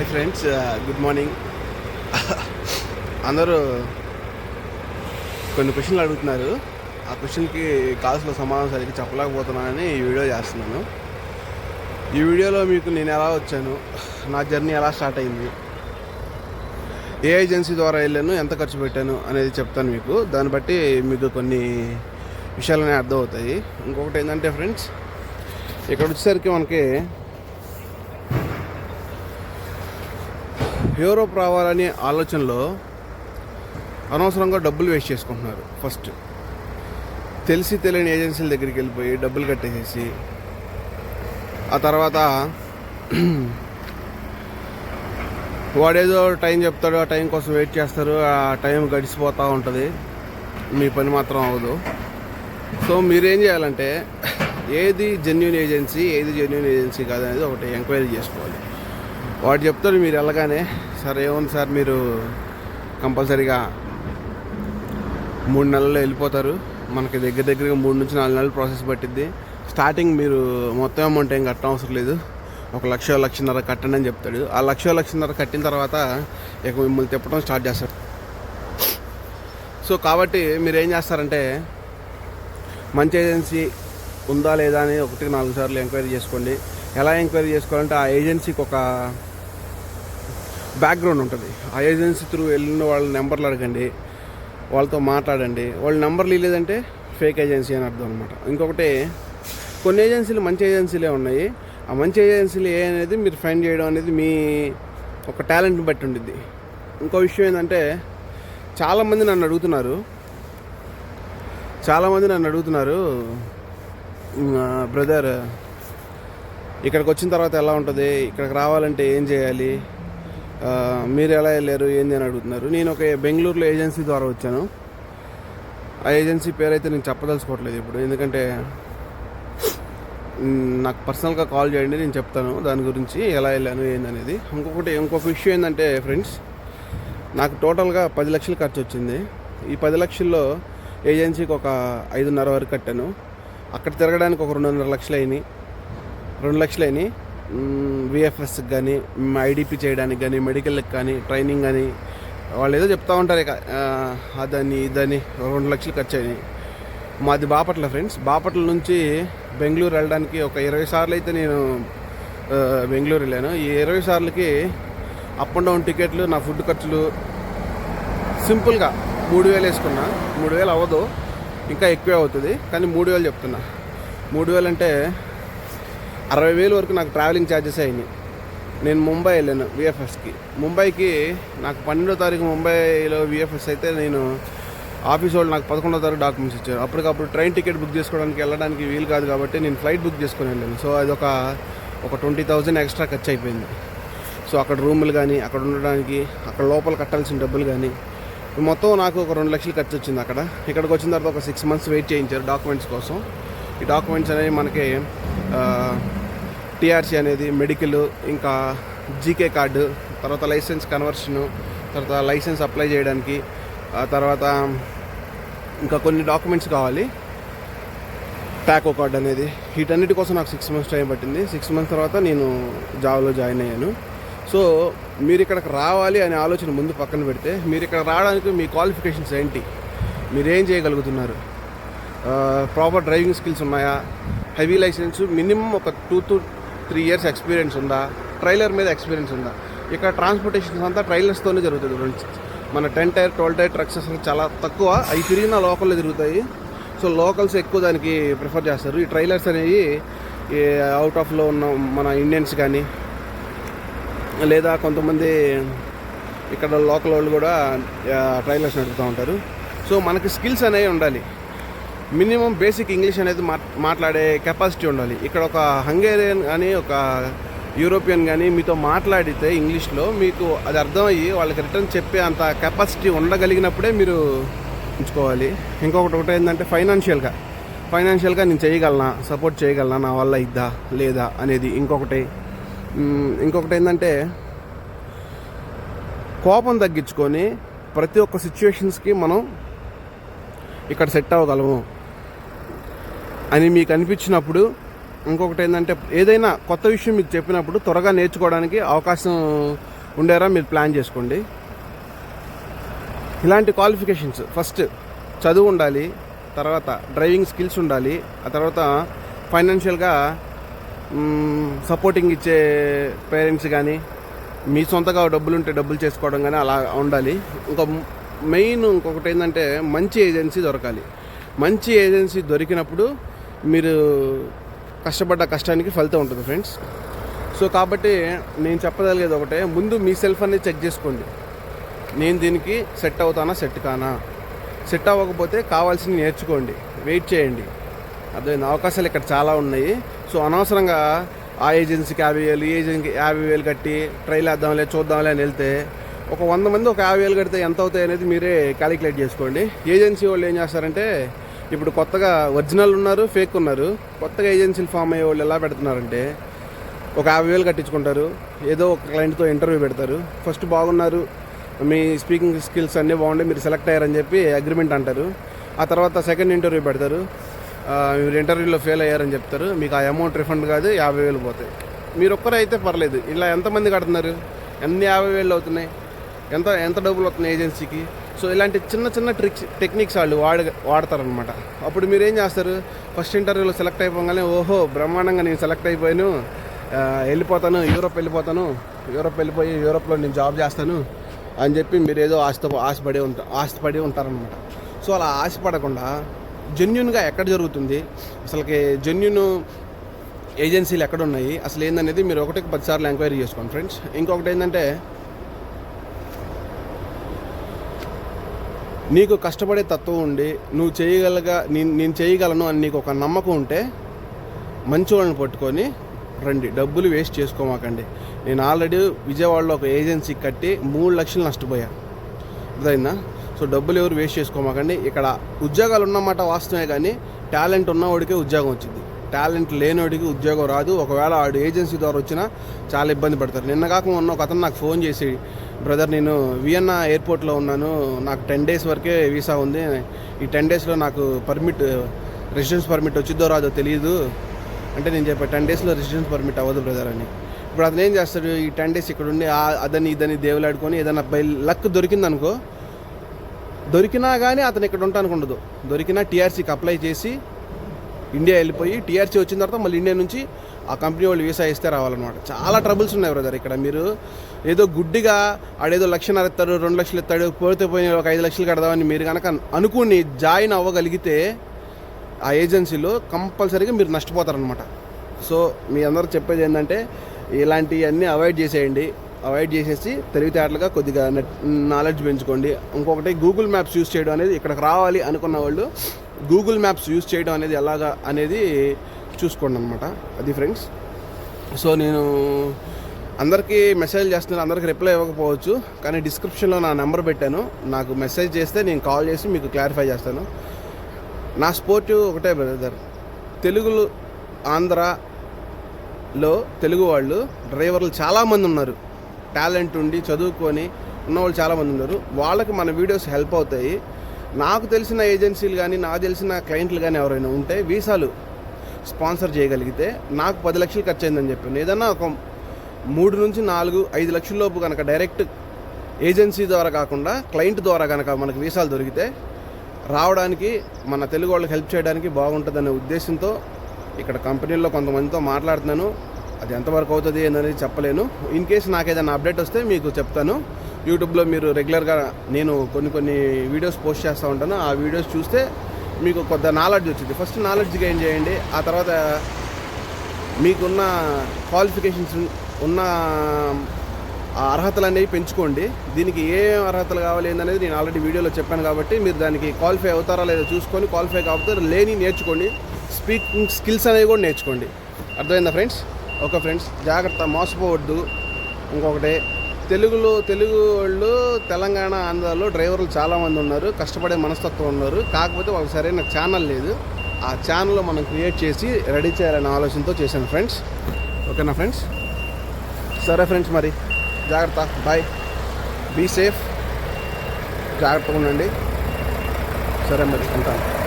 Hi friends good morning. అందరూ కొన్ని క్వశ్చన్లు అడుగుతున్నారు. ఆ క్వశ్చన్కి కాల్స్లో సమాధానం సరిగ్గా చెప్పలేకపోతున్నానని ఈ వీడియో చేస్తున్నాను. ఈ వీడియోలో మీకు నేను ఎలా వచ్చాను నా జర్నీ ఎలా స్టార్ట్ అయింది ఏ ఏజెన్సీ ద్వారా వెళ్ళాను ఎంత ఖర్చు పెట్టాను అనేది చెప్తాను మీకు. దాన్ని బట్టి మీకు కొన్ని విషయాలనే అర్థమవుతాయి. ఇంకొకటి ఏంటంటే ఫ్రెండ్స్ ఇక్కడ వచ్చేసరికి మనకి యూరోప్ రావాలనే ఆలోచనలో అనవసరంగా డబ్బులు వేస్ట్ చేసుకుంటున్నారు. ఫస్ట్ తెలిసి తెలియని ఏజెన్సీల దగ్గరికి వెళ్ళిపోయి డబ్బులు కట్టేసేసి ఆ తర్వాత వాడేదో టైం చెప్తాడు ఆ టైం కోసం వెయిట్ చేస్తారు ఆ టైం గడిచిపోతూ ఉంటుంది. మీ పని మాత్రం అవ్వదు. సో మీరేం చేయాలంటే ఏది జెన్యున్ ఏజెన్సీ ఏది జెన్యున్ ఏజెన్సీ కాదనేది ఒకటి ఎంక్వైరీ చేసుకోవాలి. వాడు చెప్తాడు మీరు వెళ్ళగానే సార్ ఏముంది సార్ మీరు కంపల్సరీగా మూడు నెలల్లో వెళ్ళిపోతారు. మనకి దగ్గర దగ్గరగా మూడు నుంచి నాలుగు నెలలు ప్రాసెస్ పట్టిద్ది. స్టార్టింగ్ మీరు మొత్తం అమౌంట్ ఏం కట్టడం అవసరం లేదు. ఒక లక్ష లక్షన్నర కట్టండి అని చెప్తాడు. ఆ లక్ష లక్షన్నర కట్టిన తర్వాత ఇక మిమ్మల్ని తిప్పడం స్టార్ట్ చేస్తారు సో కాబట్టి మీరు ఏం చేస్తారంటే మంచి ఏజెన్సీ ఉందా లేదా అని ఒకటి నాలుగు సార్లు ఎంక్వైరీ చేసుకోండి. ఎలా ఎంక్వైరీ చేసుకోవాలంటే ఆ ఏజెన్సీకి ఒక బ్యాక్గ్రౌండ్ ఉంటుంది. ఆ ఏజెన్సీ త్రూ వెళ్ళిన వాళ్ళ నెంబర్లు అడగండి వాళ్ళతో మాట్లాడండి. వాళ్ళ నెంబర్లు లేదంటే ఫేక్ ఏజెన్సీ అని అర్థం అనమాట ఇంకొకటి కొన్ని ఏజెన్సీలు మంచి ఏజెన్సీలే ఉన్నాయి. ఆ మంచి ఏజెన్సీలు ఏ అనేది మీరు ఫైండ్ చేయడం అనేది మీ ఒక టాలెంట్ని బట్టి ఉండిద్ది. ఇంకో విషయం ఏంటంటే చాలామంది నన్ను అడుగుతున్నారు. చాలామంది నన్ను అడుగుతున్నారు బ్రదర్ ఇక్కడికి వచ్చిన తర్వాత ఎలా ఉంటుంది? ఇక్కడికి రావాలంటే ఏం చేయాలి? మీరు ఎలా వెళ్ళారు ఏంది అని అడుగుతున్నారు. నేను ఒక బెంగళూరులో ఏజెన్సీ ద్వారా వచ్చాను. ఆ ఏజెన్సీ పేరు అయితే నేను చెప్పదలుచుకోవట్లేదు ఇప్పుడు. ఎందుకంటే నాకు పర్సనల్గా కాల్ చేయండి నేను చెప్తాను దాని గురించి ఎలా వెళ్ళాను ఏందనేది ఇంకొకటి ఇంకొక విషయం ఏంటంటే ఫ్రెండ్స్ నాకు టోటల్గా పది లక్షలు ఖర్చు వచ్చింది. ఈ పది లక్షల్లో ఏజెన్సీకి ఒక ఐదున్నర వరకు కట్టాను. అక్కడ తిరగడానికి ఒక రెండున్నర లక్షలు అయినాయి. రెండు లక్షలు అయినాయి. విఎఫ్ఎస్కి కానీ ఐడిపి చేయడానికి కానీ మెడికల్కి కానీ ట్రైనింగ్ కానీ వాళ్ళు ఏదో చెప్తా ఉంటారు ఇక అదని ఇదని రెండు లక్షలు ఖర్చు అయినాయి. మాది బాపట్ల ఫ్రెండ్స్. బాపట్ల నుంచి బెంగళూరు వెళ్ళడానికి ఒక ఇరవై సార్లు అయితే నేను బెంగళూరు వెళ్ళాను. ఈ ఇరవై సార్లకి అప్ అండ్ డౌన్ టికెట్లు నా ఫుడ్ ఖర్చులు సింపుల్గా మూడు వేలు వేసుకున్నా. మూడు వేలు అవ్వదు. ఇంకా ఎక్కువే అవుతుంది. కానీ మూడు వేలు చెప్తున్నా. మూడు వేలు అంటే అరవై వేలు వరకు నాకు ట్రావెలింగ్ ఛార్జెస్ అయినాయి. నేను ముంబై వెళ్ళాను విఎఫ్ఎస్కి ముంబైకి నాకు పన్నెండో తారీఖు ముంబైలో విఎఫ్ఎస్ అయితే నేను ఆఫీస్ వాళ్ళు నాకు పదకొండో తారీఖు డాక్యుమెంట్స్ ఇచ్చారు. అప్పటికప్పుడు ట్రైన్ టికెట్ బుక్ చేసుకోవడానికి వెళ్ళడానికి వీలు కాదు కాబట్టి నేను ఫ్లైట్ బుక్ చేసుకొని వెళ్ళాను. సో అది ఒక ఒక ట్వంటీ థౌజండ్ ఎక్స్ట్రా ఖర్చు అయిపోయింది. సో అక్కడ రూములు కానీ అక్కడ ఉండడానికి అక్కడ లోపల కట్టాల్సిన డబ్బులు కానీ మొత్తం నాకు ఒక రెండు లక్షలు ఖర్చు వచ్చింది అక్కడ. ఇక్కడికి వచ్చిన తర్వాత ఒక సిక్స్ మంత్స్ వెయిట్ చేయించారు డాక్యుమెంట్స్ కోసం. ఈ డాక్యుమెంట్స్ అనేవి మనకి టీఆర్సీ అనేది మెడికల్ ఇంకా జీకే కార్డు తర్వాత లైసెన్స్ కన్వర్షను తర్వాత లైసెన్స్ అప్లై చేయడానికి తర్వాత ఇంకా కొన్ని డాక్యుమెంట్స్ కావాలి. ట్యాకో కార్డ్ అనేది. వీటన్నిటి కోసం నాకు సిక్స్ మంత్స్ టైం పట్టింది. సిక్స్ మంత్స్ తర్వాత నేను జాబ్లో జాయిన్ అయ్యాను. సో మీరు ఇక్కడికి రావాలి అనే ఆలోచన ముందు పక్కన పెడితే మీరు ఇక్కడ రావడానికి మీ క్వాలిఫికేషన్స్ ఏంటి? మీరేం చేయగలుగుతున్నారు? ప్రాపర్ డ్రైవింగ్ స్కిల్స్ ఉన్నాయా? హెవీ లైసెన్స్ మినిమం ఒక two to three years experience ఉందా? ట్రైలర్ మీద ఎక్స్పీరియన్స్ ఉందా? ఇక్కడ ట్రాన్స్పోర్టేషన్స్ అంతా ట్రైలర్స్తోనే జరుగుతుంది ఫ్రెండ్స్. మన ten tyre twelve tyre trucks అసలు చాలా తక్కువ. అవి తిరిగిన లోకల్లో తిరుగుతాయి. సో లోకల్స్ ఎక్కువ దానికి ప్రిఫర్ చేస్తారు. ఈ ట్రైలర్స్ అనేవి అవుట్ ఆఫ్లో ఉన్న మన ఇండియన్స్ కానీ లేదా కొంతమంది ఇక్కడ లోకల్ వాళ్ళు కూడా ట్రైలర్స్ నడుపుతూ ఉంటారు. సో మనకి స్కిల్స్ అనేవి ఉండాలి. మినిమం బేసిక్ ఇంగ్లీష్ అనేది మా మాట్లాడే కెపాసిటీ ఉండాలి. ఇక్కడ ఒక హంగేరియన్ కానీ ఒక యూరోపియన్ కానీ మీతో మాట్లాడితే ఇంగ్లీష్లో మీకు అది అర్థమయ్యి వాళ్ళకి రిటర్న్ చెప్పే అంత కెపాసిటీ ఉండగలిగినప్పుడే మీరు ఉంచుకోవాలి. ఇంకొకటి ఒకటి ఏంటంటే ఫైనాన్షియల్గా. ఫైనాన్షియల్గా నేను చేయగలనా? సపోర్ట్ చేయగలనా? నా వల్ల ఇద్దా? లేదా? అనేది ఇంకొకటి. ఇంకొకటి ఏంటంటే కోపం తగ్గించుకొని ప్రతి ఒక్క సిచ్యువేషన్స్కి మనం ఇక్కడ సెట్ అవ్వగలము. అని మీకు అనిపించినప్పుడు ఇంకొకటి ఏంటంటే ఏదైనా కొత్త విషయం మీకు చెప్పినప్పుడు త్వరగా నేర్చుకోవడానికి అవకాశం ఉండేరా మీరు ప్లాన్ చేసుకోండి. ఇలాంటి క్వాలిఫికేషన్స్ ఫస్ట్ చదువు ఉండాలి తర్వాత డ్రైవింగ్ స్కిల్స్ ఉండాలి ఆ తర్వాత ఫైనాన్షియల్గా సపోర్టింగ్ ఇచ్చే పేరెంట్స్ కానీ మీ సొంతగా డబ్బులు ఉంటే డబ్బులు చేసుకోవడం కానీ అలా ఉండాలి. ఇంకా మెయిన్ ఇంకొకటి ఏంటంటే మంచి ఏజెన్సీ దొరకాలి. మంచి ఏజెన్సీ దొరికినప్పుడు మీరు కష్టపడ్డ కష్టానికి ఫలితం ఉంటుంది ఫ్రెండ్స్. సో కాబట్టి నేను చెప్పగలిగేది ఒకటే ముందు మీ సెల్ఫ్ అనేది చెక్ చేసుకోండి. నేను దీనికి సెట్ అవుతానా సెట్ కానా? సెట్ అవ్వకపోతే కావాల్సింది నేర్చుకోండి వెయిట్ చేయండి. అదే అవకాశాలు ఇక్కడ చాలా ఉన్నాయి. సో అనవసరంగా ఆ ఏజెన్సీకి యాభై వేలు ఈ ఏజెన్సీకి యాభై వేలు కట్టి ట్రైల్ వేద్దాంలే చూద్దాంలే అని వెళ్తే ఒక వంద మంది ఒక యాభై వేలు కడితే ఎంత అవుతాయి అనేది మీరే క్యాలిక్యులేట్ చేసుకోండి. ఏజెన్సీ వాళ్ళు ఏం చేస్తారంటే ఇప్పుడు కొత్తగా ఒరిజినల్ ఉన్నారు ఫేక్ ఉన్నారు. కొత్తగా ఏజెన్సీలు ఫామ్ అయ్యే వాళ్ళు ఎలా పెడుతున్నారంటే ఒక యాభై వేలు కట్టించుకుంటారు ఏదో ఒక క్లయింట్తో ఇంటర్వ్యూ పెడతారు. ఫస్ట్ బాగున్నారు మీ స్పీకింగ్ స్కిల్స్ అన్నీ బాగుండే మీరు సెలెక్ట్ అయ్యారని చెప్పి అగ్రిమెంట్ అంటారు. ఆ తర్వాత సెకండ్ ఇంటర్వ్యూ పెడతారు. మీరు ఇంటర్వ్యూలో ఫెయిల్ అయ్యారని చెప్తారు. మీకు ఆ అమౌంట్ రిఫండ్ కాదు యాభై వేలు పోతాయి. మీరు ఒక్కరే అయితే పర్లేదు. ఇలా ఎంతమంది కడుతున్నారు? ఎన్ని యాభై వేలు అవుతున్నాయి? ఎంత ఎంత డబ్బులు వస్తున్నాయి ఏజెన్సీకి సో ఇలాంటి చిన్న చిన్న ట్రిక్స్ టెక్నిక్స్ వాళ్ళు వాడ వాడతారనమాట అప్పుడు మీరు ఏం చేస్తారు ఫస్ట్ ఇంటర్వ్యూలో సెలెక్ట్ అయిపోగానే ఓహో బ్రహ్మాండంగా నేను సెలెక్ట్ అయిపోయాను. వెళ్ళిపోతాను యూరోప్ వెళ్ళిపోతాను. యూరోప్ వెళ్ళిపోయి యూరోప్లో నేను జాబ్ చేస్తాను అని చెప్పి మీరు ఏదో ఆశతో ఆశపడి ఉంటా ఆశపడి ఉంటారనమాట సో అలా ఆశపడకుండా జెన్యున్గా ఎక్కడ జరుగుతుంది? అసలుకి జెన్యున్ ఏజెన్సీలు ఎక్కడ ఉన్నాయి? అసలు ఏందనేది మీరు ఒకటికి పదిసార్లు ఎంక్వైరీ చేసుకోండి ఫ్రెండ్స్ ఇంకొకటి ఏంటంటే నీకు కష్టపడే తత్వం ఉండి నువ్వు చేయగలగా నేను నేను చేయగలను అని నీకు ఒక నమ్మకం ఉంటే మంచి వాళ్ళని పట్టుకొని రండి. డబ్బులు వేస్ట్ చేసుకోమాకండి. నేను ఆల్రెడీ విజయవాడలో ఒక ఏజెన్సీ కట్టి మూడు లక్షలు నష్టపోయా. అర్థమైందా? సో డబ్బులు ఎవరు వేస్ట్ చేసుకోమాకండి. ఇక్కడ ఉద్యోగాలు ఉన్నమాట వాస్తవమే కానీ టాలెంట్ ఉన్నవాడికే ఉద్యోగం వచ్చింది. టాలెంట్ లేనివాడికి ఉద్యోగం రాదు. ఒకవేళ ఆడు ఏజెన్సీ ద్వారా వచ్చినా చాలా ఇబ్బంది పడతారు. నిన్న కాక మొన్న ఒక అతను నాకు ఫోన్ చేసి బ్రదర్ నేను వియన్నా ఎయిర్పోర్ట్లో ఉన్నాను. నాకు టెన్ డేస్ వరకే వీసా ఉంది. ఈ టెన్ డేస్లో నాకు పర్మిట్ రెసిడెన్స్ పర్మిట్ వచ్చిద్దో రాదో తెలియదు అంటే నేను చెప్పాను టెన్ డేస్లో రెసిడెన్స్ పర్మిట్ అవ్వదు బ్రదర్ అని. ఇప్పుడు అతను ఏం చేస్తాడు ఈ టెన్ డేస్ ఇక్కడ ఉండి అదని ఇదని దేవులాడుకొని ఏదైనా బై లక్ దొరికిందనుకో దొరికినా కానీ అతను ఇక్కడ ఉంటానికి ఉండదు. దొరికినా టీఆర్సీకి అప్లై చేసి ఇండియా వెళ్ళిపోయి టీఆర్సీ వచ్చిన తర్వాత మళ్ళీ ఇండియా నుంచి ఆ కంపెనీ వాళ్ళు వీసా ఇస్తే రావాలన్నమాట. చాలా ట్రబుల్స్ ఉన్నాయి బ్రదర్ ఇక్కడ. మీరు ఏదో గుడ్డిగా ఆడేదో లక్షన్నర ఇస్తాడు రెండు లక్షలు ఇస్తాడు పోతే పోయిన ఒక ఐదు లక్షలు కడదామని మీరు కనుక అనుకుని జాయిన్ అవ్వగలిగితే ఆ ఏజెన్సీలో కంపల్సరీగా మీరు నష్టపోతారనమాట సో మీ అందరూ చెప్పేది ఏంటంటే ఇలాంటివన్నీ అవాయిడ్ చేసేయండి. అవాయిడ్ చేసేసి తెలివితేటలుగా కొద్దిగా నెట్ నాలెడ్జ్ పెంచుకోండి. ఇంకొకటి గూగుల్ మ్యాప్స్ యూస్ చేయడం అనేది ఇక్కడికి రావాలి అనుకున్న వాళ్ళు గూగుల్ మ్యాప్స్ యూస్ చేయడం అనేది ఎలాగా అనేది చూసుకోండి అనమాట అది ఫ్రెండ్స్ సో నేను అందరికీ మెసేజ్ చేస్తున్నాను అందరికీ రిప్లై ఇవ్వకపోవచ్చు. కానీ డిస్క్రిప్షన్లో నా నెంబర్ పెట్టాను. నాకు మెసేజ్ చేస్తే నేను కాల్ చేసి మీకు క్లారిఫై చేస్తాను. నా స్పోర్ట్ ఒకటే బ్రదర్ తెలుగులో ఆంధ్రలో తెలుగు వాళ్ళు డ్రైవర్లు చాలామంది ఉన్నారు. టాలెంట్ ఉండి చదువుకొని ఉన్నవాళ్ళు చాలామంది ఉన్నారు. వాళ్ళకి మన వీడియోస్ హెల్ప్ అవుతాయి. నాకు తెలిసిన ఏజెన్సీలు కానీ నాకు తెలిసిన క్లయింట్లు కానీ ఎవరైనా ఉంటే వీసాలు స్పాన్సర్ చేయగలిగితే నాకు పది లక్షలు ఖర్చు అయిందని చెప్పాను. ఏదన్నా ఒక మూడు నుంచి నాలుగు ఐదు లక్షల లోపు కనుక డైరెక్ట్ ఏజెన్సీ ద్వారా కాకుండా క్లయింట్ ద్వారా కనుక మనకు వీసాలు దొరికితే రావడానికి మన తెలుగు వాళ్ళకి హెల్ప్ చేయడానికి బాగుంటుందనే ఉద్దేశంతో ఇక్కడ కంపెనీల్లో కొంతమందితో మాట్లాడుతున్నాను. అది ఎంతవరకు అవుతుంది అనేది చెప్పలేను. ఇన్ కేసు నాకు ఏదైనా అప్డేట్ వస్తే మీకు చెప్తాను. యూట్యూబ్లో మీరు రెగ్యులర్గా నేను కొన్ని కొన్ని వీడియోస్ పోస్ట్ చేస్తూ ఉంటాను. ఆ వీడియోస్ చూస్తే మీకు కొద్ది నాలెడ్జ్ వచ్చింది. ఫస్ట్ నాలెడ్జ్ గెయిన్ చేయండి? ఆ తర్వాత మీకున్న క్వాలిఫికేషన్స్ ఉన్న ఆ అర్హతలు అనేవి పెంచుకోండి. దీనికి ఏ అర్హతలు కావాలి ఏందనేది నేను ఆల్రెడీ వీడియోలో చెప్పాను కాబట్టి మీరు దానికి క్వాలిఫై అవుతారా లేదో చూసుకొని క్వాలిఫై కాకపోతే లేని నేర్చుకోండి. స్పీకింగ్ స్కిల్స్ అనేవి కూడా నేర్చుకోండి. అర్థమైందా ఫ్రెండ్స్ ఓకే ఫ్రెండ్స్ జాగ్రత్త మోసపోవద్దు. ఇంకొకటి తెలుగులో తెలుగు వాళ్ళు తెలంగాణ ఆంధ్రాలో డ్రైవర్లు చాలామంది ఉన్నారు. కష్టపడే మనస్తత్వం ఉన్నారు. కాకపోతే వాళ్ళకి సరైన ఛానల్ లేదు. ఆ ఛానల్ మనం క్రియేట్ చేసి రెడీ చేయాలనే ఆలోచనతో చేశాను ఫ్రెండ్స్. ఓకేనా ఫ్రెండ్స్? సరే ఫ్రెండ్స్ మరి. జాగ్రత్త. బాయ్. Be safe. జాగ్రత్తగా ఉండండి. సరే మరి ఉంటాను.